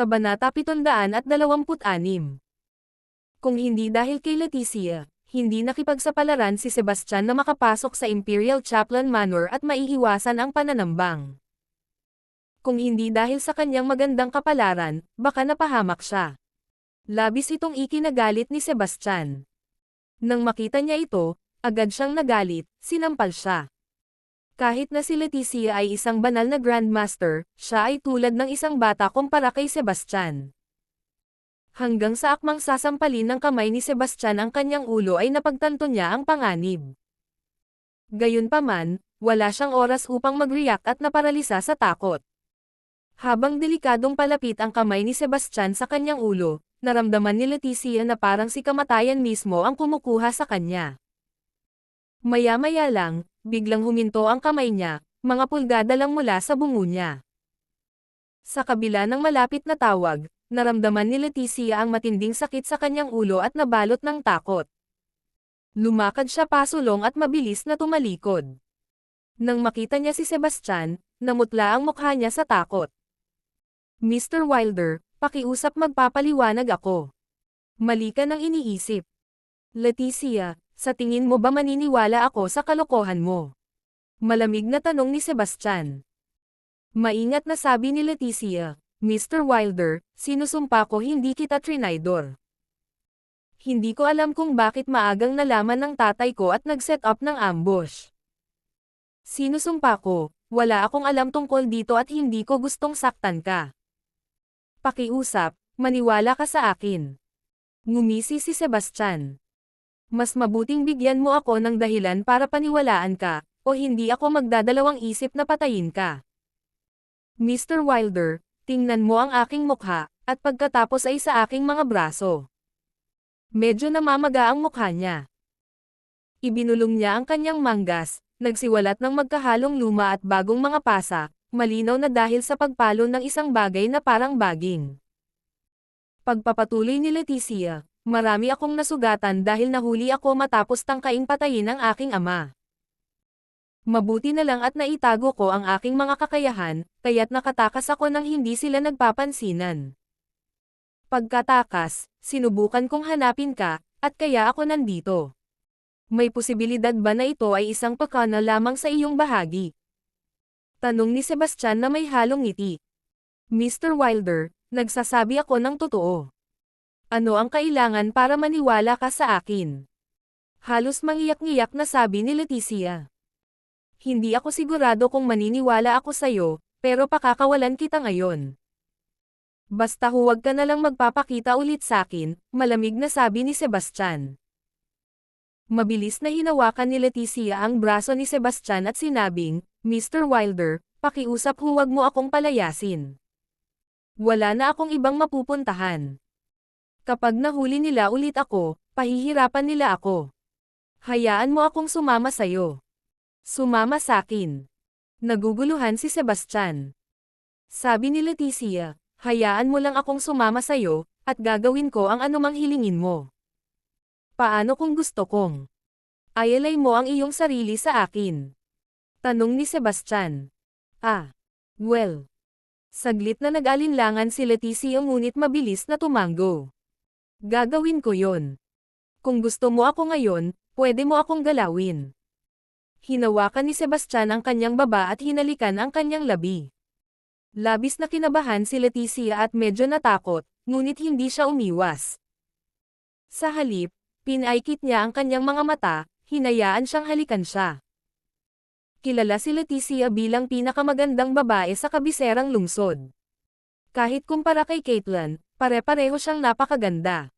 Kabanata 726 Kung hindi dahil kay Leticia, hindi nakipagsapalaran si Sebastian na makapasok sa Imperial Chaplain Manor at maiiwasan ang pananambang. Kung hindi dahil sa kanyang magandang kapalaran, baka napahamak siya. Labis itong ikinagalit ni Sebastian. Nang makita niya ito, agad siyang nagalit, sinampal siya. Kahit na si Leticia ay isang banal na Grandmaster, siya ay tulad ng isang bata kumpara kay Sebastian. Hanggang sa akmang sasampalin ng kamay ni Sebastian ang kanyang ulo ay napagtanto niya ang panganib. Gayunpaman, wala siyang oras upang mag-react at naparalisa sa takot. Habang delikadong palapit ang kamay ni Sebastian sa kanyang ulo, naramdaman ni Leticia na parang si kamatayan mismo ang kumukuha sa kanya. Maya-maya lang, biglang huminto ang kamay niya, mga pulgada lang mula sa bungo niya. Sa kabila ng malapit na tawag, naramdaman ni Leticia ang matinding sakit sa kanyang ulo at nabalot ng takot. Lumakad siya pasulong at mabilis na tumalikod. Nang makita niya si Sebastian, namutla ang mukha niya sa takot. Mr. Wilder, pakiusap magpapaliwanag ako. Mali ka nang iniisip. Leticia, sa tingin mo ba maniniwala ako sa kalokohan mo? Malamig na tanong ni Sebastian. Maingat na sabi ni Leticia, Mr. Wilder, sinusumpa ko hindi kita trinaydor. Hindi ko alam kung bakit maagang nalaman ng tatay ko at nag-set up ng ambush. Sinusumpa ko, wala akong alam tungkol dito at hindi ko gustong saktan ka. Pakiusap, maniwala ka sa akin. Ngumisi si Sebastian. Mas mabuting bigyan mo ako ng dahilan para paniwalaan ka, o hindi ako magdadalawang isip na patayin ka. Mr. Wilder, tingnan mo ang aking mukha, at pagkatapos ay sa aking mga braso. Medyo namamaga ang mukha niya. Ibinulong niya ang kanyang manggas, nagsiwalat ng magkahalong luma at bagong mga pasa, malinaw na dahil sa pagpalo ng isang bagay na parang baging. Pagpapatuloy ni Leticia, Marami akong nasugatan dahil nahuli ako matapos tangkaing patayin ang aking ama. Mabuti na lang at naitago ko ang aking mga kakayahan, kaya't nakatakas ako nang hindi sila nagpapansinan. Pagkatakas, sinubukan kong hanapin ka, at kaya ako nandito. May posibilidad ba na ito ay isang pakana lamang sa iyong bahagi? Tanong ni Sebastian na may halong ngiti. Mr. Wilder, nagsasabi ako ng totoo. Ano ang kailangan para maniwala ka sa akin? Halos mangiyak-ngiyak na sabi ni Leticia. Hindi ako sigurado kung maniniwala ako sa'yo, pero pakakawalan kita ngayon. Basta huwag ka na lang magpapakita ulit sa akin, malamig na sabi ni Sebastian. Mabilis na hinawakan ni Leticia ang braso ni Sebastian at sinabing, Mr. Wilder, pakiusap huwag mo akong palayasin. Wala na akong ibang mapupuntahan. Kapag nahuli nila ulit ako, pahihirapan nila ako. Hayaan mo akong sumama sa'yo. Sumama sa'kin. Naguguluhan si Sebastian. Sabi ni Leticia, hayaan mo lang akong sumama sa'yo, at gagawin ko ang anumang hilingin mo. Paano kung gusto kong? Ayalay mo ang iyong sarili sa akin. Tanong ni Sebastian. Ah. Well. Saglit na nag-alinlangan si Leticia ngunit mabilis na tumango. Gagawin ko yon. Kung gusto mo ako ngayon, pwede mo akong galawin. Hinawakan ni Sebastian ang kanyang baba at hinalikan ang kanyang labi. Labis na kinabahan si Leticia at medyo natakot, ngunit hindi siya umiwas. Sa halip, pinaikit niya ang kanyang mga mata, hinayaan siyang halikan siya. Kilala si Leticia bilang pinakamagandang babae sa kabiserang lungsod. Kahit kumpara kay Caitlyn, pare-pareho siyang napakaganda.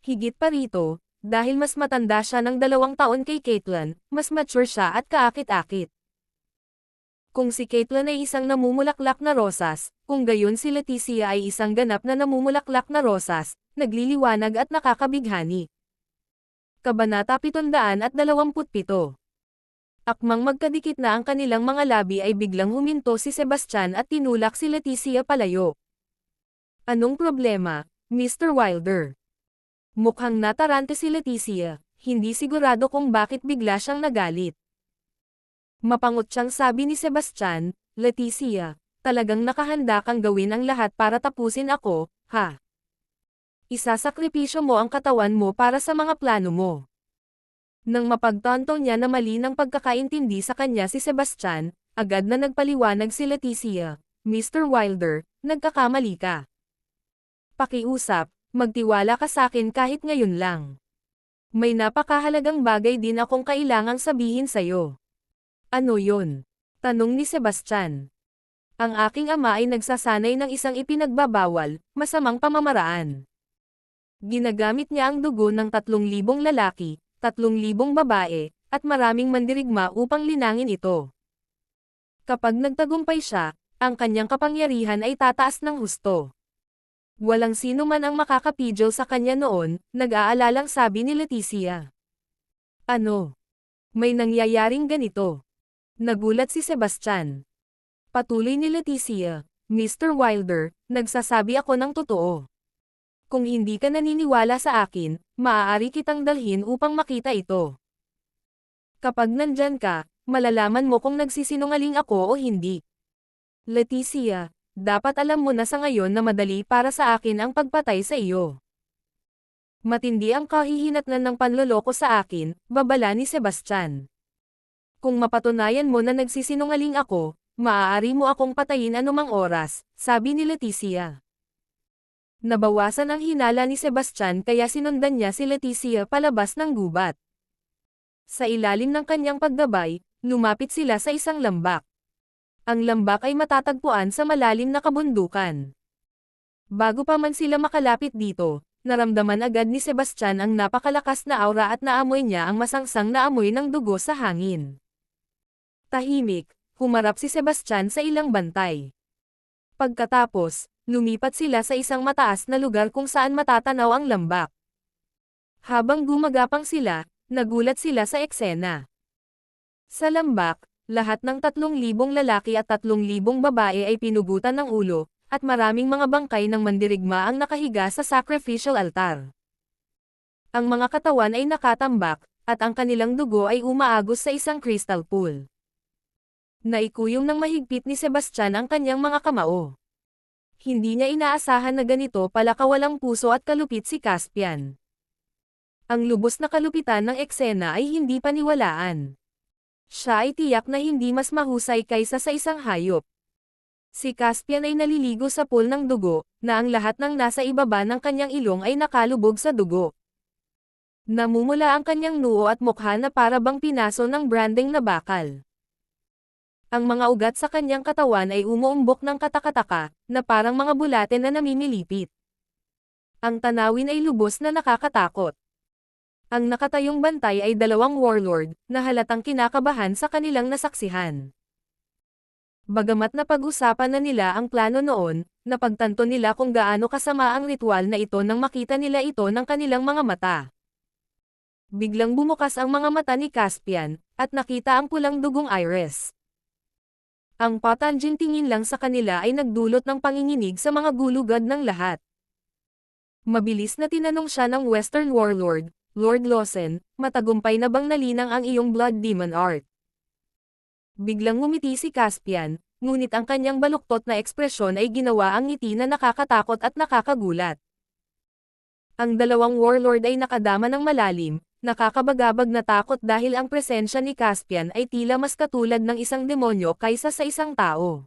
Higit pa rito, dahil mas matanda siya ng dalawang taon kay Caitlyn, mas mature siya at kaakit-akit. Kung si Caitlyn ay isang namumulaklak na rosas, kung gayon si Leticia ay isang ganap na namumulaklak na rosas, nagliliwanag at nakakabighani. Kabanata 727 Akmang magkadikit na ang kanilang mga labi ay biglang huminto si Sebastian at tinulak si Leticia palayo. Anong problema, Mr. Wilder? Mukhang natarante si Leticia, hindi sigurado kung bakit bigla siyang nagalit. Mapangot siyang sabi ni Sebastian, Leticia, Talagang nakahanda kang gawin ang lahat para tapusin ako, ha? Isasakripisyo mo ang katawan mo para sa mga plano mo. Nang mapagtanto niya na mali ng pagkakaintindi sa kanya si Sebastian, agad na nagpaliwanag si Leticia, Mr. Wilder, nagkakamali ka. Pakiusap, magtiwala ka sa akin kahit ngayon lang. May napakahalagang bagay din akong kailangang sabihin sa'yo. Ano yon? Tanong ni Sebastian. Ang aking ama ay nagsasanay ng isang ipinagbabawal, masamang pamamaraan. Ginagamit niya ang dugo ng tatlong libong lalaki, tatlong libong babae, at maraming mandirigma upang linangin ito. Kapag nagtagumpay siya, ang kanyang kapangyarihan ay tataas ng husto. Walang sino man ang makakapidyo sa kanya noon, nag-aalalang sabi ni Leticia. Ano? May nangyayaring ganito. Nagulat si Sebastian. Patuloy ni Leticia, Mr. Wilder, nagsasabi ako ng totoo. Kung hindi ka naniniwala sa akin, maaari kitang dalhin upang makita ito. Kapag nandyan ka, malalaman mo kung nagsisinungaling ako o hindi. Leticia, dapat alam mo na sa ngayon na madali para sa akin ang pagpatay sa iyo. Matindi ang kahihinatnan ng panloloko sa akin, babala ni Sebastian. Kung mapatunayan mo na nagsisinungaling ako, maaari mo akong patayin anumang oras, sabi ni Leticia. Nabawasan ang hinala ni Sebastian kaya sinundan niya si Leticia palabas ng gubat. Sa ilalim ng kanyang paggabay, lumapit sila sa isang lambak. Ang lambak ay matatagpuan sa malalim na kabundukan. Bago pa man sila makalapit dito, naramdaman agad ni Sebastian ang napakalakas na aura at naamoy niya ang masangsang na amoy ng dugo sa hangin. Tahimik, humarap si Sebastian sa ilang bantay. Pagkatapos, lumipat sila sa isang mataas na lugar kung saan matatanaw ang lambak. Habang gumagapang sila, nagulat sila sa eksena. Sa lambak, lahat ng tatlong libong lalaki at tatlong libong babae ay pinugutan ng ulo, at maraming mga bangkay ng mandirigma ang nakahiga sa sacrificial altar. Ang mga katawan ay nakatambak, at ang kanilang dugo ay umaagos sa isang crystal pool. Naikuyong ng mahigpit ni Sebastian ang kanyang mga kamao. Hindi niya inaasahan na ganito pala kawalang puso at kalupit si Caspian. Ang lubos na kalupitan ng eksena ay hindi paniwalaan. Siya ay tiyak na hindi mas mahusay kaysa sa isang hayop. Si Caspian ay naliligo sa pool ng dugo, na ang lahat ng nasa ibaba ng kanyang ilong ay nakalubog sa dugo. Namumula ang kanyang noo at mukha na para bang pinaso ng branding na bakal. Ang mga ugat sa kanyang katawan ay umuumbok ng katakataka, na parang mga bulate na namimilipit. Ang tanawin ay lubos na nakakatakot. Ang nakatayong bantay ay dalawang warlord, na halatang kinakabahan sa kanilang nasaksihan. Bagamat napag-usapan na nila ang plano noon, napagtanto nila kung gaano kasama ang ritual na ito nang makita nila ito ng kanilang mga mata. Biglang bumukas ang mga mata ni Caspian, at nakita ang pulang dugong iris. Ang patanjing tingin lang sa kanila ay nagdulot ng panginginig sa mga gulugad ng lahat. Mabilis na tinanong siya ng Western Warlord, Lord Lawson, matagumpay na bang nalinang ang iyong Blood Demon Art? Biglang ngumiti si Caspian, ngunit ang kanyang baluktot na ekspresyon ay ginawa ang ngiti na nakakatakot at nakakagulat. Ang dalawang warlord ay nakadama ng malalim, nakakabagabag na takot dahil ang presensya ni Caspian ay tila mas katulad ng isang demonyo kaysa sa isang tao.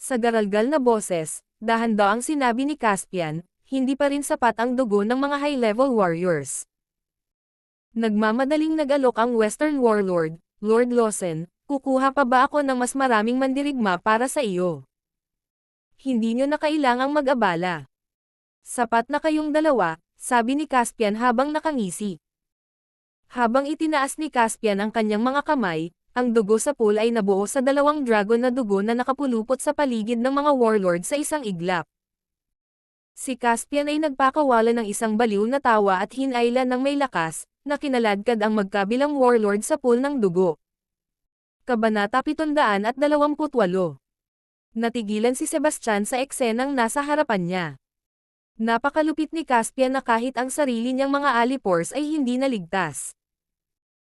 Sa garalgal na boses, dahan daw ang sinabi ni Caspian, hindi pa rin sapat ang dugo ng mga high-level warriors. Nagmamadaling nag-alok ang Western Warlord, Lord Lawson, kukuha pa ba ako ng mas maraming mandirigma para sa iyo? Hindi nyo na kailangang mag-abala. Sapat na kayong dalawa, sabi ni Caspian habang nakangisi. Habang itinaas ni Caspian ang kanyang mga kamay, ang dugo sa pool ay nabuo sa dalawang dragon na dugo na nakapulupot sa paligid ng mga warlord sa isang iglap. Si Caspian ay nagpakawala ng isang baliw na tawa at hinailan ng may lakas, na kinaladkad ang magkabilang warlord sa pool ng dugo. Kabanata 728 Natigilan si Sebastian sa eksenang nasa harapan niya. Napakalupit ni Caspian na kahit ang sarili niyang mga alipores ay hindi naligtas.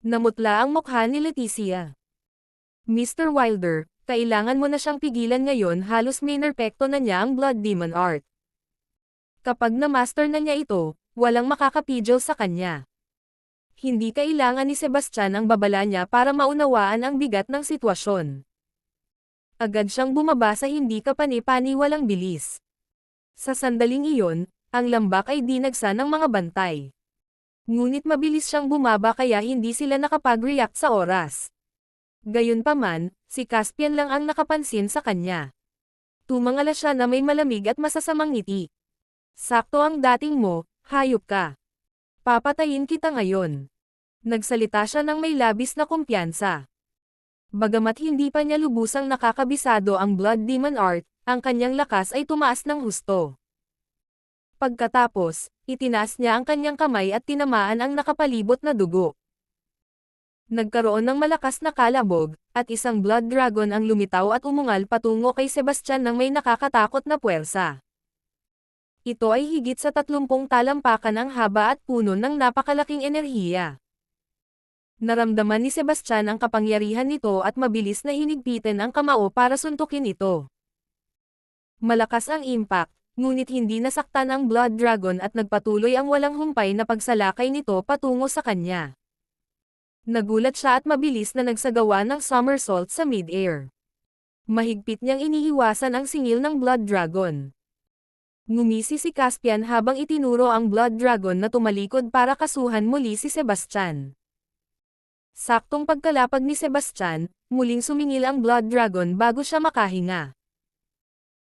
Namutla ang mukha ni Leticia. Mr. Wilder, kailangan mo na siyang pigilan ngayon halos may nerpekto na niya ang Blood Demon Art. Kapag na-master na niya ito, walang makakapidyo sa kanya. Hindi kailangan ni Sebastian ang babala niya para maunawaan ang bigat ng sitwasyon. Agad siyang bumaba sa hindi kapani-pani walang bilis. Sa sandaling iyon, ang lambak ay dinagsa ng mga bantay. Ngunit mabilis siyang bumaba kaya hindi sila nakapag-react sa oras. Gayunpaman, si Caspian lang ang nakapansin sa kanya. Tumangala siya na may malamig at masasamang ngiti. Sakto ang dating mo, hayop ka. Papatayin kita ngayon. Nagsalita siya ng may labis na kumpiyansa. Bagamat hindi pa niya lubusang nakakabisado ang Blood Demon Art, ang kanyang lakas ay tumaas ng husto. Pagkatapos, itinaas niya ang kanyang kamay at tinamaan ang nakapalibot na dugo. Nagkaroon ng malakas na kalabog, at isang blood dragon ang lumitaw at umungal patungo kay Sebastian ng may nakakatakot na puwersa. Ito ay higit sa 30 talampakan ang haba at puno ng napakalaking enerhiya. Naramdaman ni Sebastian ang kapangyarihan nito at mabilis na hinigpitan ang kamao para suntukin ito. Malakas ang impact, ngunit hindi nasaktan ang Blood Dragon at nagpatuloy ang walang humpay na pagsalakay nito patungo sa kanya. Nagulat siya at mabilis na nagsagawa ng somersault sa mid-air. Mahigpit niyang iniiwasan ang singil ng Blood Dragon. Ngumisi si Caspian habang itinuro ang Blood Dragon na tumalikod para kasuhan muli si Sebastian. Saktong pagkalapag ni Sebastian, muling sumingil ang Blood Dragon bago siya makahinga.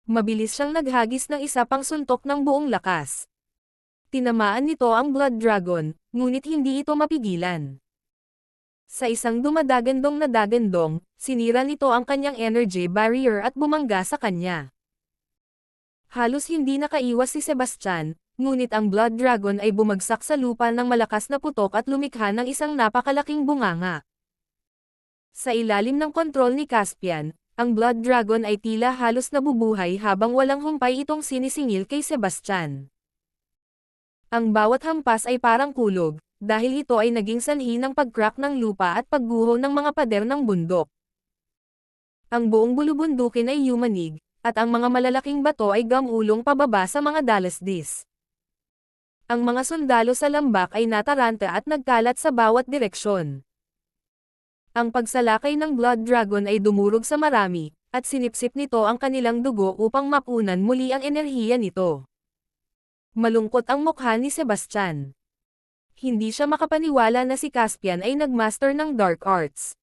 Mabilis siyang naghagis ng isa pang suntok ng buong lakas. Tinamaan nito ang Blood Dragon, ngunit hindi ito mapigilan. Sa isang dumadagandong na dagandong, sinira nito ang kanyang energy barrier at bumangga sa kanya. Halos hindi nakaiwas si Sebastian, ngunit ang Blood Dragon ay bumagsak sa lupa ng malakas na putok at lumikha ng isang napakalaking bunganga. Sa ilalim ng kontrol ni Caspian, ang Blood Dragon ay tila halos nabubuhay habang walang humpay itong sinisingil kay Sebastian. Ang bawat hampas ay parang kulog, dahil ito ay naging sanhi ng pag-crack ng lupa at pagguho ng mga pader ng bundok. Ang buong bulubundukin ay yumanig, at ang mga malalaking bato ay gamulong pababa sa mga dalasdis. Ang mga sundalo sa lambak ay nataranta at nagkalat sa bawat direksyon. Ang pagsalakay ng Blood Dragon ay dumurog sa marami, at sinipsip nito ang kanilang dugo upang mapunan muli ang enerhiya nito. Malungkot ang mukha ni Sebastian hindi siya makapaniwala na si Caspian ay nagmaster ng dark arts.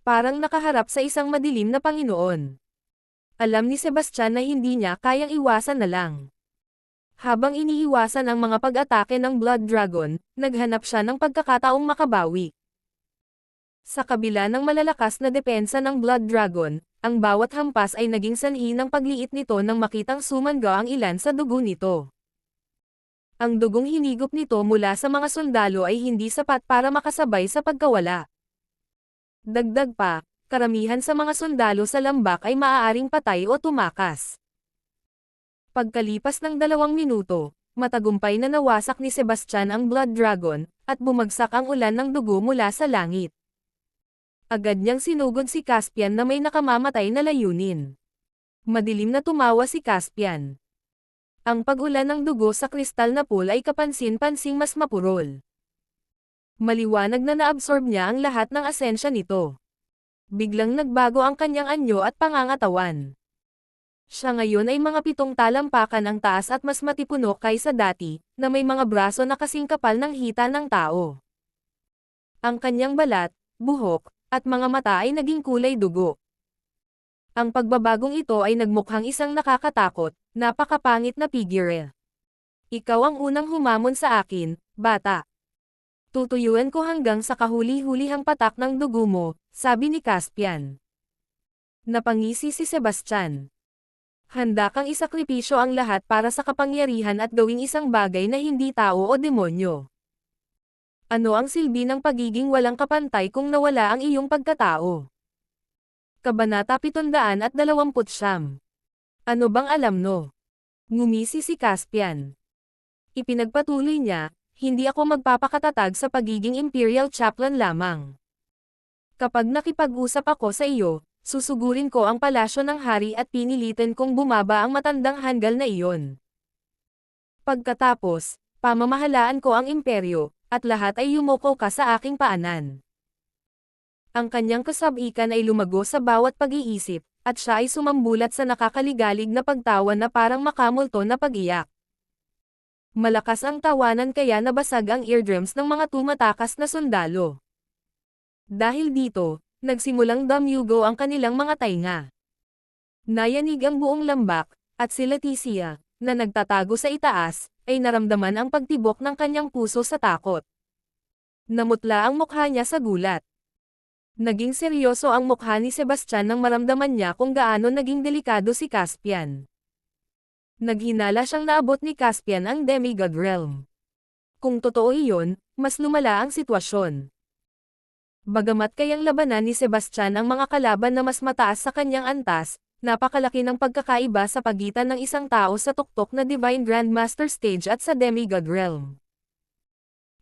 Parang nakaharap sa isang madilim na Panginoon. Alam ni Sebastian na hindi niya kayang iwasan na lang. Habang iniiwasan ang mga pag-atake ng Blood Dragon, naghanap siya ng pagkakataong makabawi. Sa kabila ng malalakas na depensa ng Blood Dragon, ang bawat hampas ay naging sanhi ng pagliit nito nang makitang sumangga ang ilan sa dugo nito. Ang dugong hinigop nito mula sa mga sundalo ay hindi sapat para makasabay sa pagkawala. Dagdag pa, karamihan sa mga sundalo sa lambak ay maaaring patay o tumakas. Pagkalipas ng dalawang minuto, matagumpay na nawasak ni Sebastian ang Blood Dragon, at bumagsak ang ulan ng dugo mula sa langit. Agad niyang sinugod si Caspian na may nakamamatay na layunin. Madilim na tumawa si Caspian. Ang pag-ulan ng dugo sa kristal na pool ay kapansin-pansing mas mapurol. Maliwanag na naabsorb niya ang lahat ng asensya nito. Biglang nagbago ang kanyang anyo at pangangatawan. Siya ngayon ay mga pitong talampakan ang taas at mas matipuno kaysa dati, na may mga braso na kasing kapal ng hita ng tao. Ang kanyang balat, buhok, at mga mata ay naging kulay dugo. Ang pagbabagong ito ay nagmukhang isang nakakatakot, Napakapangit na figure. Ikaw ang unang humamon sa akin, bata. Tutuyuan ko hanggang sa kahuli-hulihang patak ng dugo mo, sabi ni Caspian. Napangisi si Sebastian. Handa kang isakripisyo ang lahat para sa kapangyarihan at gawing isang bagay na hindi tao o demonyo. Ano ang silbi ng pagiging walang kapantay kung nawala ang iyong pagkatao? Kabanata 729 ano bang alam no? Ngumisi si Caspian. Ipinagpatuloy niya, hindi ako magpapakatatag sa pagiging Imperial Chaplain lamang. Kapag nakipag-usap ako sa iyo, susugurin ko ang palasyo ng hari at pinilitin kong bumaba ang matandang hanggal na iyon. Pagkatapos, pamamahalaan ko ang imperyo, at lahat ay yumuko ka sa aking paanan. Ang kanyang kasabikan ay lumago sa bawat pag-iisip, at siya ay sumambulat sa nakakaligalig na pagtawa na parang makamulto na pag-iyak. Malakas ang tawanan kaya nabasag ang eardrums ng mga tumatakas na sundalo. Dahil dito, nagsimulang damyugo ang kanilang mga tainga. Nayanig ang buong lambak, at si Leticia, na nagtatago sa itaas, ay naramdaman ang pagtibok ng kanyang puso sa takot. Namutla ang mukha niya sa gulat. Naging seryoso ang mukha ni Sebastian nang maramdaman niya kung gaano naging delikado si Caspian. Naghinala siyang naabot ni Caspian ang demigod realm. Kung totoo iyon, mas lumala ang sitwasyon. Bagamat kayang labanan ni Sebastian ang mga kalaban na mas mataas sa kanyang antas, napakalaki ng pagkakaiba sa pagitan ng isang tao sa tuktok na Divine Grandmaster Stage at sa Demigod Realm.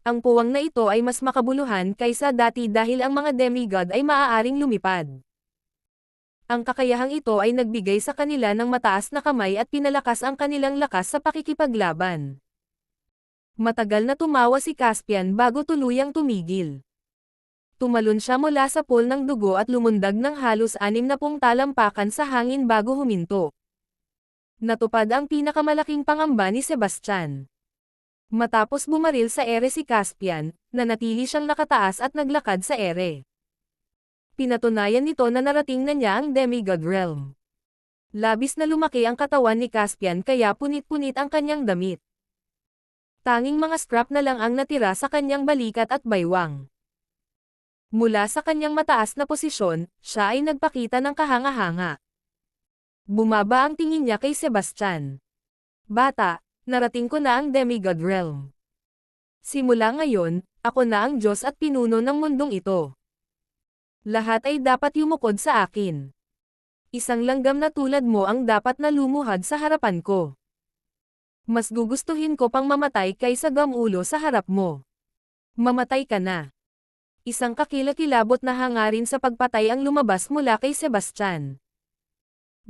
Ang puwang na ito ay mas makabuluhan kaysa dati dahil ang mga demigod ay maaaring lumipad. Ang kakayahang ito ay nagbigay sa kanila ng mataas na kamay at pinalakas ang kanilang lakas sa pakikipaglaban. Matagal na tumawa si Caspian bago tuluyang tumigil. Tumalon siya mula sa pool ng dugo at lumundag ng halos anim na pong talampakan sa hangin bago huminto. Natupad ang pinakamalaking pangamba ni Sebastian. Matapos bumaril sa ere si Caspian, nanatili siyang nakataas at naglakad sa ere pinatunayan nito na narating na niya ang demigod realm. Labis na lumaki ang katawan ni Caspian kaya punit-punit ang kanyang damit. Tanging mga scrap na lang ang natira sa kanyang balikat at baywang. Mula sa kanyang mataas na posisyon, siya ay nagpakita ng kahanga-hanga. Bumaba ang tingin niya kay Sebastian. Bata, narating ko na ang demigod realm. Simula ngayon, ako na ang Diyos at pinuno ng mundong ito. Lahat ay dapat yumukod sa akin. Isang langgam na tulad mo ang dapat na lumuhad sa harapan ko. Mas gugustuhin ko pang mamatay kaysa gamulo sa harap mo. Mamatay ka na. Isang kakilakilabot na hangarin sa pagpatay ang lumabas mula kay Sebastian.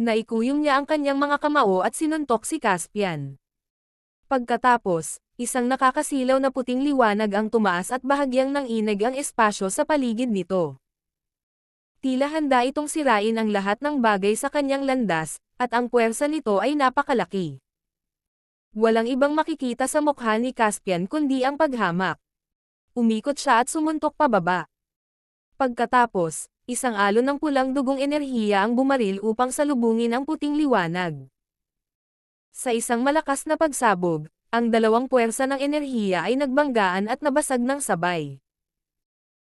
Naikuyong niya ang kanyang mga kamao at sinuntok si Caspian. Pagkatapos, isang nakakasilaw na puting liwanag ang tumaas at bahagyang ng inag ang espasyo sa paligid nito. Tila handa itong sirain ang lahat ng bagay sa kanyang landas, at ang puwersa nito ay napakalaki. Walang ibang makikita sa mukha ni Caspian kundi ang paghamak. Umikot siya at sumuntok pababa. Pagkatapos, isang alon ng pulang dugong enerhiya ang bumaril upang salubungin ang puting liwanag. Sa isang malakas na pagsabog, ang dalawang puwersa ng enerhiya ay nagbanggaan at nabasag ng sabay.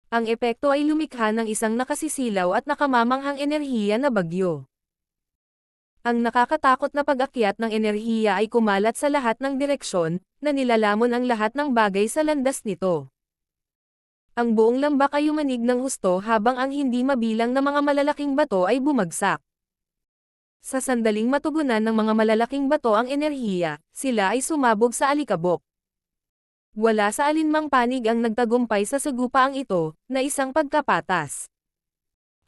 Ang epekto ay lumikha ng isang nakasisilaw at nakamamanghang enerhiya na bagyo. Ang nakakatakot na pag-akyat ng enerhiya ay kumalat sa lahat ng direksyon, na nilalamon ang lahat ng bagay sa landas nito. Ang buong lambak ay umanig ng husto habang ang hindi mabilang na mga malalaking bato ay bumagsak. Sa sandaling matugunan ng mga malalaking bato ang enerhiya, sila ay sumabog sa alikabok. Wala sa alinmang panig ang nagtagumpay sa sagupaang ito, na isang pagkapatas.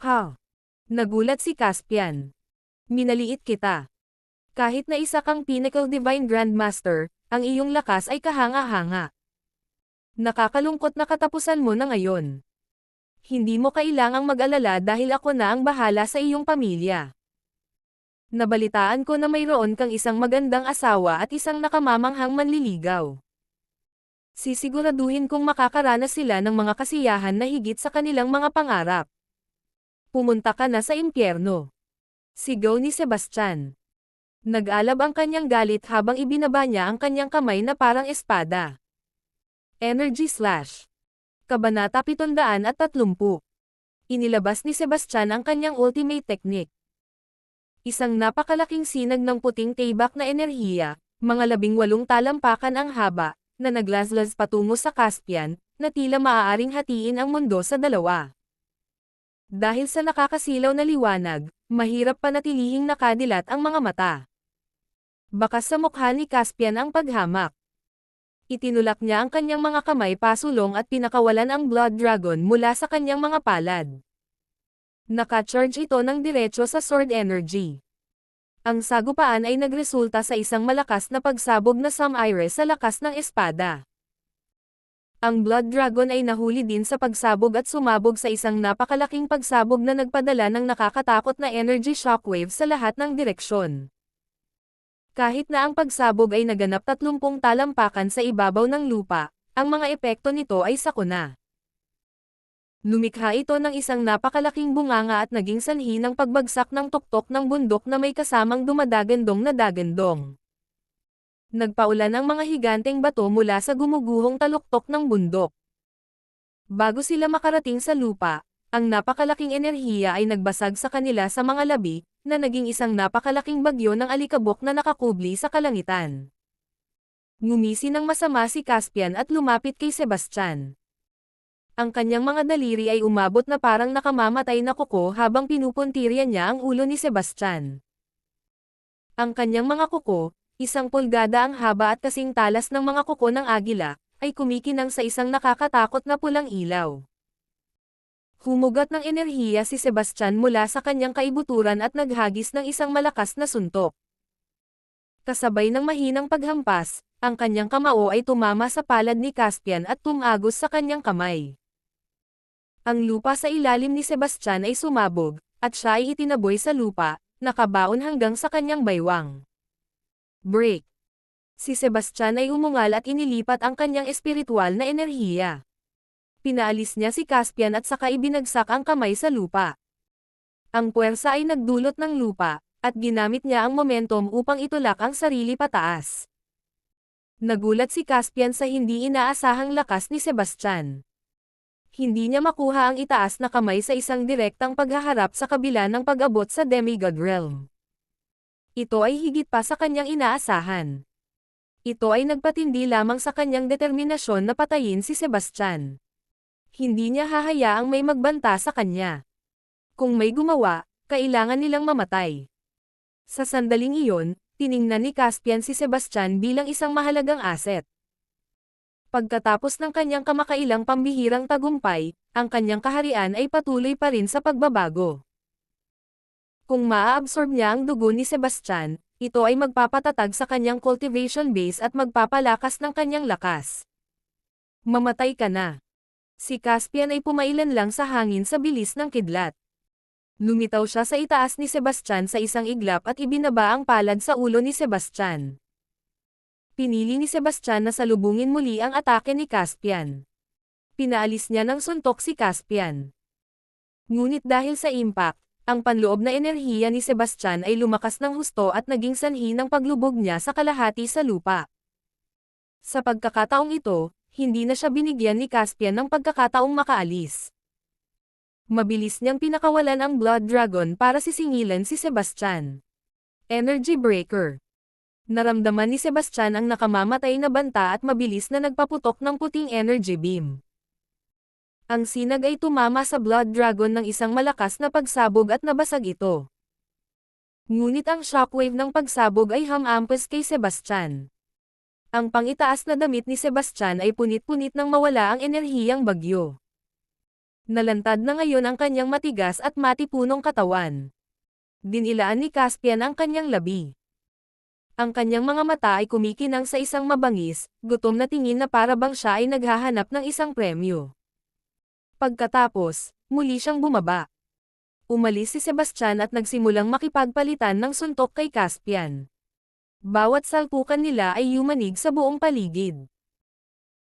Ha? Nagulat si Caspian. Minaliit kita. Kahit na isa kang Pinnacle Divine Grandmaster, ang iyong lakas ay kahanga-hanga. Nakakalungkot na katapusan mo na ngayon. Hindi mo kailangang mag-alala dahil ako na ang bahala sa iyong pamilya. Nabalitaan ko na mayroon kang isang magandang asawa at isang nakamamanghang manliligaw sisiguraduhin kong makakaranas sila ng mga kasiyahan na higit sa kanilang mga pangarap. Pumunta ka na sa impyerno. Sigaw ni Sebastian. Nag-alab ang kanyang galit habang ibinaba niya ang kanyang kamay na parang espada. Energy Slash. Kabanata 730. Inilabas ni Sebastian ang kanyang ultimate technique. Isang napakalaking sinag ng puting tibak na enerhiya, mga labing walong talampakan ang haba, na naglaslas patungo sa Caspian, na tila maaaring hatiin ang mundo sa dalawa. Dahil sa nakakasilaw na liwanag, mahirap panatilihing nakadilat ang mga mata. Bakas sa mukha ni Caspian ang paghamak. Itinulak niya ang kanyang mga kamay pasulong at pinakawalan ang Blood Dragon mula sa kanyang mga palad. Naka-charge ito ng diretso sa sword energy. Ang sagupaan ay nagresulta sa isang malakas na pagsabog na Samire sa lakas ng espada. Ang Blood Dragon ay nahuli din sa pagsabog at sumabog sa isang napakalaking pagsabog na nagpadala ng nakakatakot na energy shockwave sa lahat ng direksyon. Kahit na ang pagsabog ay naganap 30 talampakan sa ibabaw ng lupa, ang mga epekto nito ay sakuna. Lumikha ito ng isang napakalaking bunganga at naging sanhi ng pagbagsak ng tuktok ng bundok na may kasamang dumadagandong na dagandong. Nagpaulan ang mga higanteng bato mula sa gumuguhong taluktok ng bundok. Bago sila makarating sa lupa, ang napakalaking enerhiya ay nagbasag sa kanila sa mga labi, na naging isang napakalaking bagyo ng alikabok na nakakubli sa kalangitan. Ngumisi ng masama si Caspian at lumapit kay Sebastian. Ang kanyang mga daliri ay umabot na parang nakamamatay na kuko habang pinupuntirya niya ang ulo ni Sebastian. Ang kanyang mga kuko, Isang pulgada ang haba at kasing talas ng mga kuko ng agila, ay kumikinang sa isang nakakatakot na pulang ilaw. Humugat ng enerhiya si Sebastian mula sa kanyang kaibuturan at naghagis ng isang malakas na suntok. Kasabay ng mahinang paghampas, ang kanyang kamao ay tumama sa palad ni Caspian at tumagos sa kanyang kamay. Ang lupa sa ilalim ni Sebastian ay sumabog, at siya ay itinaboy sa lupa, nakabaon hanggang sa kanyang baywang. Break. Si Sebastian ay umungal at inilipat ang kanyang espiritual na enerhiya. Pinaalis niya si Caspian at saka ibinagsak ang kamay sa lupa. Ang puwersa ay nagdulot ng lupa, at ginamit niya ang momentum upang itulak ang sarili pataas. Nagulat si Caspian sa hindi inaasahang lakas ni Sebastian. Hindi niya makuha ang itaas na kamay sa isang direktang paghaharap sa kabila ng pag-abot sa demigod realm. Ito ay higit pa sa kanyang inaasahan. Ito ay nagpatindi lamang sa kanyang determinasyon na patayin si Sebastian. Hindi niya hahayaang may magbanta sa kanya. Kung may gumawa, kailangan nilang mamatay. Sa sandaling iyon, tiningnan ni Caspian si Sebastian bilang isang mahalagang asset. Pagkatapos ng kanyang kamakailang pambihirang tagumpay, ang kanyang kaharian ay patuloy pa rin sa pagbabago. Kung maa-absorb niya ang dugo ni Sebastian, ito ay magpapatatag sa kanyang cultivation base at magpapalakas ng kanyang lakas. Mamatay ka na. Si Caspian ay pumailan lang sa hangin sa bilis ng kidlat. Lumitaw siya sa itaas ni Sebastian sa isang iglap at ibinaba ang palad sa ulo ni Sebastian. Pinili ni Sebastian na salubungin muli ang atake ni Caspian. Pinaalis niya ng suntok si Caspian. Ngunit dahil sa impact, ang panloob na enerhiya ni Sebastian ay lumakas ng husto at naging sanhi ng paglubog niya sa kalahati sa lupa. Sa pagkakataong ito, hindi na siya binigyan ni Caspian ng pagkakataong makaalis. Mabilis niyang pinakawalan ang Blood Dragon para sisingilan si Sebastian. Energy Breaker Naramdaman ni Sebastian ang nakamamatay na banta at mabilis na nagpaputok ng puting energy beam. Ang sinag ay tumama sa Blood Dragon ng isang malakas na pagsabog at nabasag ito. Ngunit ang shockwave ng pagsabog ay hamampas kay Sebastian. Ang pangitaas na damit ni Sebastian ay punit-punit nang mawala ang enerhiyang bagyo. Nalantad na ngayon ang kanyang matigas at matipunong katawan. Dinilaan ni Caspian ang kanyang labi. Ang kanyang mga mata ay kumikinang sa isang mabangis, gutom na tingin na para bang siya ay naghahanap ng isang premyo. Pagkatapos, muli siyang bumaba. Umalis si Sebastian at nagsimulang makipagpalitan ng suntok kay Caspian. Bawat salpukan nila ay yumanig sa buong paligid.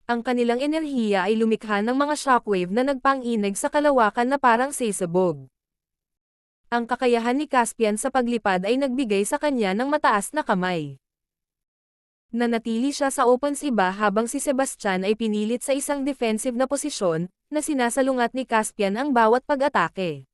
Ang kanilang enerhiya ay lumikha ng mga shockwave na nagpanginig sa kalawakan na parang sisabog. Ang kakayahan ni Caspian sa paglipad ay nagbigay sa kanya ng mataas na kamay. Nanatili siya sa open siba habang si Sebastian ay pinilit sa isang defensive na posisyon, na sinasalungat ni Caspian ang bawat pag-atake.